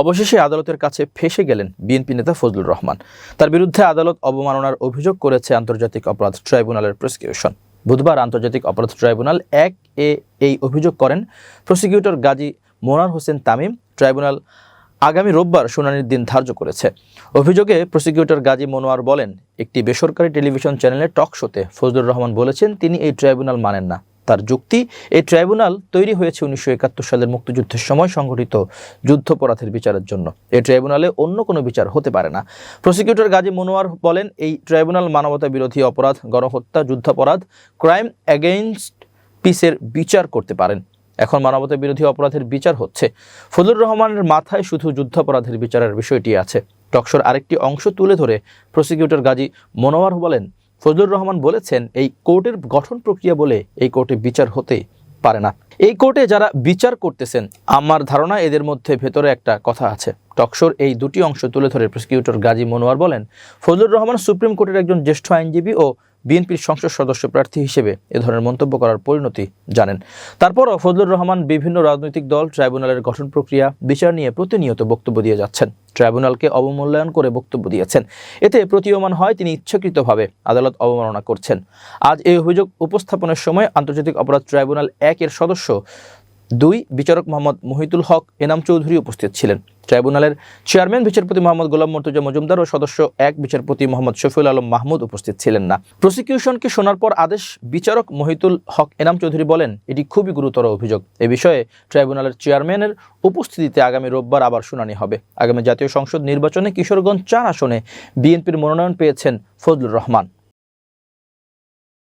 অবশেষে আদালতের কাছে ফেসে গেলেন বিএনপি নেতা ফজলুর রহমান। তার বিরুদ্ধে আদালত অবমাননার অভিযোগ করেছে আন্তর্জাতিক অপরাধ ট্রাইব্যুনালের প্রসিকিউশন। বুধবার আন্তর্জাতিক অপরাধ ট্রাইব্যুনাল এক এ এই অভিযোগ করেন প্রসিকিউটর গাজী মোনার হোসেন তামিম। ট্রাইব্যুনাল আগামী রোববার শুনানির দিন ধার্য করেছে। অভিযোগে প্রসিকিউটর গাজী মনোয়ার বলেন, একটি বেসরকারি টেলিভিশন চ্যানেলে টক শোতে ফজলুর রহমান বলেছেন, তিনি এই ট্রাইব্যুনাল মানেন না। তার যুক্তি। এই ট্রাইব্যুনাল তৈরি হয়েছে উনিশশো একাত্তর সালের মুক্তিযুদ্ধের সময় সংঘটিত যুদ্ধপরাধের বিচারের জন্য। এই ট্রাইব্যুনালে অন্য কোনো বিচার হতে পারে না। প্রসিকিউটর গাজী মনোয়ার বলেন, এই ট্রাইব্যুনাল মানবতা বিরোধী অপরাধ, গণহত্যা, যুদ্ধাপরাধ, ক্রাইম অ্যাগেইনস্ট পিসের বিচার করতে পারেন। এখন মানবতা বিরোধী অপরাধের বিচার হচ্ছে। ফজলুর রহমানের মাথায় শুধু যুদ্ধাপরাধের বিচারের বিষয়টি আছে। টকশোর আরেকটি অংশ তুলে ধরে প্রসিকিউটর গাজী মনোয়ার বলেন ফজলুর রহমান বলেছেন, এই কোর্টের গঠন প্রক্রিয়া বলে এই কোর্টে বিচার হতে পারে না। এই কোর্টে যারা বিচার করতেছেন, আমার ধারণা এদের মধ্যে ভেতরে একটা কথা আছে। টকশোর এই দুটি অংশ তুলে ধরে প্রসিকিউটর গাজী মনোয়ার বলেন, ফজলুর রহমান সুপ্রিম কোর্টের একজন জ্যেষ্ঠ আইনজীবী ও বিএনপির সংসদ সদস্য প্রার্থী হিসেবে এ ধরনের মন্তব্য করার পরিণতি জানেন। তারপরও ফজলুর রহমান বিভিন্ন রাজনৈতিক দল, ট্রাইব্যুনালের গঠন প্রক্রিয়া, বিচার নিয়ে প্রতিনিয়ত বক্তব্য দিয়ে যাচ্ছেন। ট্রাইব্যুনালকে অবমূল্যায়ন করে বক্তব্য দিয়েছেন। এতে প্রতীয়মান হয় তিনি ইচ্ছাকৃতভাবে আদালত অবমাননা করছেন। আজ এই অভিযোগ উপস্থাপনের সময় আন্তর্জাতিক অপরাধ ট্রাইব্যুনাল একের সদস্য দুই বিচারক মোহাম্মদ মহিতুল হক এনাম চৌধুরী উপস্থিত ছিলেন। ট্রাইব্যুনালের চেয়ারম্যান, বিচারপতি মোহাম্মদ গোলাম মর্তুজা মজুমদার ও সদস্য এক বিচারপতি মোহাম্মদ শফিউল আলম মাহমুদ উপস্থিত ছিলেন না। প্রসিকিউশনকে শোনার পর আদেশ বিচারক মহিতুল হক এনাম চৌধুরী বলেন, এটি খুবই গুরুতর অভিযোগ। এ বিষয়ে ট্রাইব্যুনালের চেয়ারম্যানের উপস্থিতিতে আগামী রোববার আবার শুনানি হবে। আগামী জাতীয় সংসদ নির্বাচনে কিশোরগঞ্জ চার আসনে বিএনপির মনোনয়ন পেয়েছেন ফজলুর রহমান।